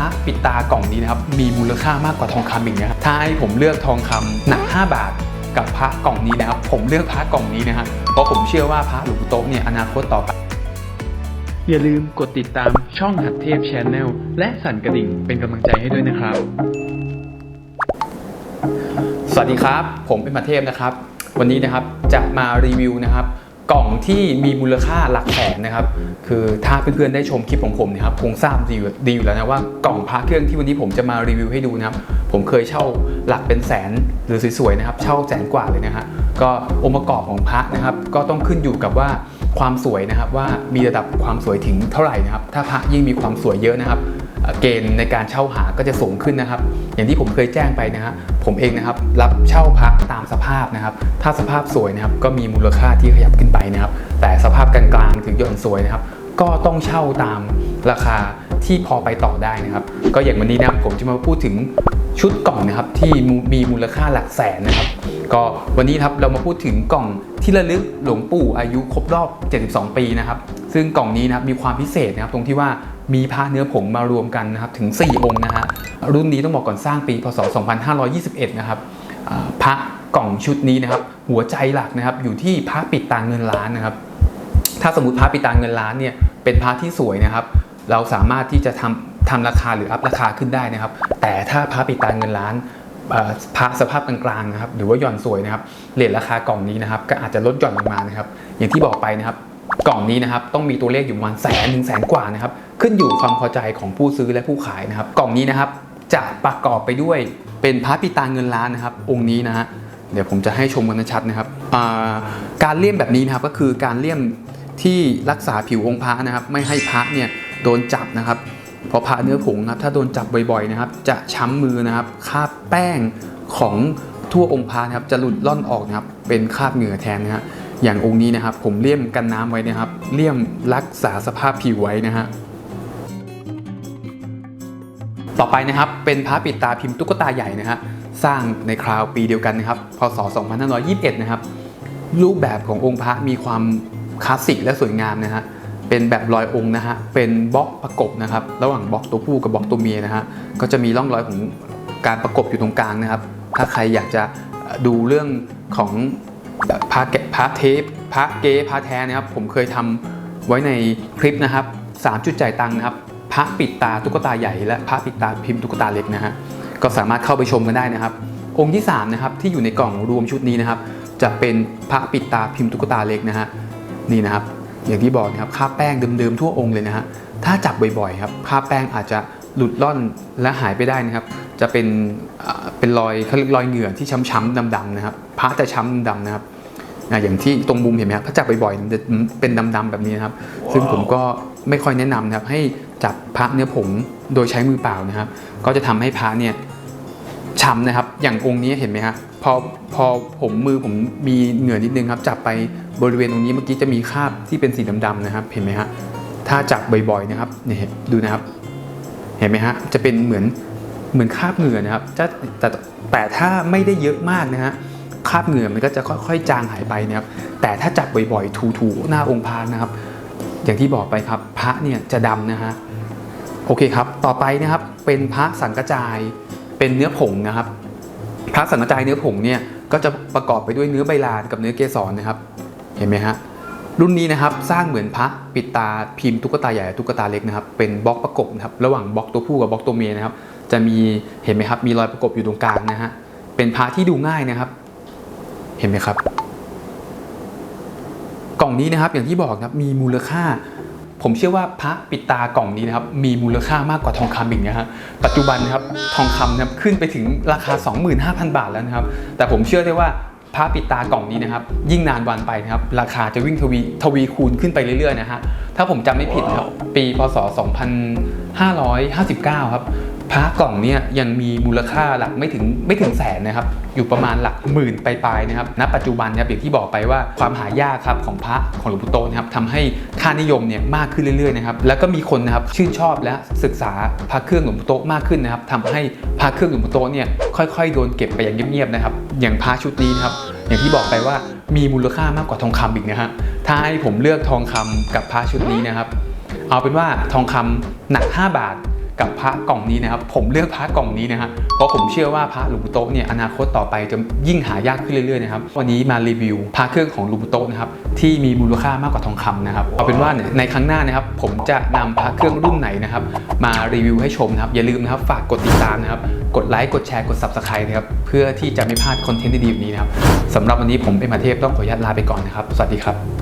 ระปิดตากล่องนี้นะครับมีมูลค่ามากกว่าทองคำอีกนะครับถ้าให้ผมเลือกทองคำหนัก 5 บาทกับพระกล่องนี้นะครับ ผมเลือกพระกล่องนี้นะฮะเพราะผมเชื่อว่าพระหลวงปู่โตเนี่ยอนาคตต่อไปอย่าลืมกดติดตามช่องหัดเทพชแนลและสั่นกระดิ่งเป็นกำลังใจให้ด้วยนะครับ สวัสดีครับ ผมเป็นมาเทพนะครับ วันนี้นะครับจะมารีวิวนะครับ กล่องที่มีมูลค่าหลักแสนนะครับ คือถ้าเพื่อนๆได้ชมคลิปของผมเนะครับคงทราบดีอยู่ดีอยู่แล้วนะว่ากล่องพระเครื่องที่วันนี้ผมจะมารีวิวให้ดูนะครับ ผมเคยเช่าหลักเป็นแสนหรือสวยๆนะครับ เช่าแสนกว่าเลยนะฮะก็องค์ประกอบของพระนะครับ ก็ต้องขึ้นอยู่กับว่าความสวยนะครับว่ามีระดับความสวยถึงเท่าไหร่นะครับ ถ้าพระยิ่งมีความสวยเยอะนะครับ เกณฑ์ในการเช่าหาก็จะสูงขึ้นนะครับ อย่างที่ผมเคยแจ้งไปนะฮะผมเองนะครับรับเช่าพระตามสภาพนะครับ ถ้าสภาพสวยนะครับก็มีมูลค่าที่ขยับขึ้นไปนะครับ แต่สภาพกลางๆถึงหย่อนสวยนะครับ ก็ต้องเช่าตามราคาที่พอไปต่อได้นะครับ ก็อย่างวันนี้นะครับผมจะมาพูดถึงชุดกล่องนะครับที่มีมูลค่าหลักแสนนะครับ ก็วันนี้ครับเรามาพูดถึงกล่องที่ระลึกหลวงปู่อายุครบรอบ 72 ปีนะครับ ซึ่งกล่องนี้นะครับมีความพิเศษนะครับตรงที่ว่า มีพระเนื้อผงมารวมกันนะครับถึง 4 องค์นะฮะรุ่นนี้ต้องบอกก่อนสร้างปีพศ 2521 นะครับอ่าพระกล่องชุดนี้นะครับหัวใจหลักนะครับอยู่ที่พระปิดตาเงินล้านนะครับ ถ้าสมมติพระปิดตาเงินล้านเนี่ยเป็นพระที่สวยนะครับ เราสามารถที่จะทำทำราคาหรืออัพราคาขึ้นได้นะครับ แต่ถ้าพระปิดตาเงินล้านพระสภาพกลางๆนะครับหรือว่าหย่อนสวยนะครับเรทราคากล่องนี้นะครับ ก็อาจจะลดหย่อนลงมานะครับ อย่างที่บอกไปนะครับ กล่องนี้นะครับต้องมีตัวเลขอยู่ประมาณแสนหนึ่งแสนกว่านะครับ ขึ้นอยู่ความพอใจของผู้ซื้อและผู้ขายนะครับ กล่องนี้นะครับจะประกอบไปด้วยเป็นพระปิตาเงินล้านนะครับ องค์นี้นะฮะเดี๋ยวผมจะให้ชมกันชัดนะครับการเลี่ยมแบบนี้นะครับก็คือการเลี่ยมที่รักษาผิวองค์พระนะครับ ไม่ให้พระเนี่ยโดนจับนะครับเพราะพระเนื้อผงนะครับถ้าโดนจับบ่อยๆนะครับ จะช้ำมือนะครับคราบแป้งของทั่วองค์พระนะครับ จะหลุดล่อนออกนะครับ เป็นคราบเหงื่อแทนนะฮะอย่างองค์นี้นะครับ ผมเลี่ยมกันน้ำไว้นะครับ เลี่ยมรักษาสภาพผิวไว้นะฮะ ต่อไปนะครับเป็นพระปิดตาพิมพ์ตุ๊กตาใหญ่นะฮะสร้างในคราวปีเดียวกันนะครับพศ 2521 นะครับ รูปแบบขององค์พระมีความคลาสสิกและสวยงามนะฮะเป็นแบบรอยองค์นะฮะเป็นบล็อกประกบนะครับ ระหว่างบล็อกตัวผู้กับบล็อกตัวเมียนะฮะก็จะมีร่องรอยของการประกบอยู่ตรงกลางนะครับ ถ้าใครอยากจะดูเรื่องของพระแกะพระเทปพระเก๊พระแท้นะครับ ผมเคยทำไว้ในคลิปนะครับสามจุดจ่ายตังค์นะครับ พระปิดตาตุ๊กตาใหญ่ และพระปิดตาพิมพ์ตุ๊กตาเล็กนะฮะก็สามารถเข้าไปชมกันได้นะครับ องค์ที่สามนะครับที่อยู่ในกล่องรวมชุดนี้นะครับ จะเป็นพระปิดตาพิมพ์ตุ๊กตาเล็กนะฮะนี่นะครับ อย่างที่บอกนะครับค่าแป้งเดิมๆทั่วองค์เลยนะฮะถ้าจับบ่อยๆครับค่าแป้งอาจจะหลุดล่อนและหายไปได้นะครับ จะเป็นเป็นรอยเขาเรียกรอยเหงื่อที่ช้ำๆดำๆนะครับพระจะช้ำดำนะครับอ่าอย่างที่ตรงมุมเห็นไหมครับถ้าจับบ่อยๆมันจะเป็นดำๆแบบนี้นะครับ ซึ่งผมก็ไม่ค่อยแนะนำนะครับให้ จับพระเนื้อผงโดยใช้มือเปล่านะครับ ก็จะทำให้พระเนี่ยช้ำนะครับ อย่างองค์นี้เห็นไหมฮะพอพอผมมือผมมีเหงื่อนิดนึงครับ จับไปบริเวณตรงนี้เมื่อกี้จะมีคราบที่เป็นสีดำๆนะครับ เห็นไหมฮะถ้าจับบ่อยๆนะครับเนี่ยดูนะครับ เห็นไหมฮะจะเป็นเหมือนเหมือนคราบเหงื่อนะครับจะแต่แต่ถ้าไม่ได้เยอะมากนะฮะคราบเหงื่อมันก็จะค่อยๆ จางหายไปนะครับ แต่ถ้าจับบ่อยๆ ถูๆหน้าองค์พระนะครับ อย่างที่บอกไปครับ พระเนี่ยจะดำนะฮะ โอเคครับ ต่อไปนะครับเป็นพระสังกจายเป็นเนื้อผงนะครับ พระสังกจายเนื้อผงเนี่ยก็จะประกอบไปด้วยเนื้อใบลานกับเนื้อเกสรนะครับ เห็นไหมฮะรุ่นนี้นะครับสร้างเหมือนพระปิดตาพิมพ์ตุ๊กตาใหญ่ตุ๊กตาเล็กนะครับ เป็นบล็อกประกบนะครับระหว่างบล็อกตัวผู้กับบล็อกตัวเมียนะครับ จะมีเห็นไหมครับ มีรอยประกบอยู่ตรงกลางนะฮะเป็นพระที่ดูง่ายนะครับ เห็นไหมครับ กล่องนี้นะครับอย่างที่บอกนะครับมีมูลค่า ผมเชื่อว่าพระปิดตากล่องนี้นะครับมีมูลค่ามากกว่าทองคำอีกนะฮะปัจจุบันนะครับทองคำนะครับขึ้นไปถึงราคา 25,000 บาทแล้วนะครับ แต่ผมเชื่อได้ว่าพระปิดตากล่องนี้นะครับ ยิ่งนานวันไปนะครับ ราคาจะวิ่งทวีทวีคูณขึ้นไปเรื่อยๆนะฮะถ้าผมจำไม่ผิดครับปีพศ 2559 ครับ พระกล่องเนี่ยยังมีมูลค่าหลักไม่ถึงไม่ถึงแสนนะครับ อยู่ประมาณหลักหมื่นปลายๆนะครับณปัจจุบันนะครับอย่างที่บอกไปว่าความหายากครับของพระของหลวงปู่โตนะครับทำให้ค่านิยมเนี่ยมากขึ้นเรื่อยๆนะครับแล้วก็มีคนนะครับชื่นชอบและศึกษาพระเครื่องหลวงปู่โตมากขึ้นนะครับทำให้พระเครื่องหลวงปู่โตเนี่ยค่อยๆโดนเก็บไปอย่างเงียบๆนะครับอย่างพระชุดนี้นะครับอย่างที่บอกไปว่ามีมูลค่ามากกว่าทองคำอีกนะฮะถ้าให้ผมเลือกทองคำกับพระชุดนี้นะครับ เอาเป็นว่าทองคำหนัก 5 บาท กับพระกล่องนี้นะครับผมเลือกพระกล่องนี้นะฮะเพราะผมเชื่อว่าพระหลวงปู่โตเนี่ยอนาคตต่อไปจะยิ่งหายากขึ้นเรื่อยๆนะครับวันนี้มารีวิวพระเครื่องของหลวงปู่โตนะครับที่มีมูลค่ามากกว่าทองคำนะครับเอาเป็นว่าในครั้งหน้านะครับผมจะนำพระเครื่องรุ่นไหนนะครับมารีวิวให้ชมนะครับอย่าลืมนะครับฝากกดติดตามนะครับกดไลค์กดแชร์กด subscribe นะครับเพื่อที่จะไม่พลาดคอนเทนต์ดีๆแบบนี้นะครับสำหรับวันนี้ผมเอ็มอาเทพต้องขออนุญาตลาไปก่อนนะครับสวัสดีครับ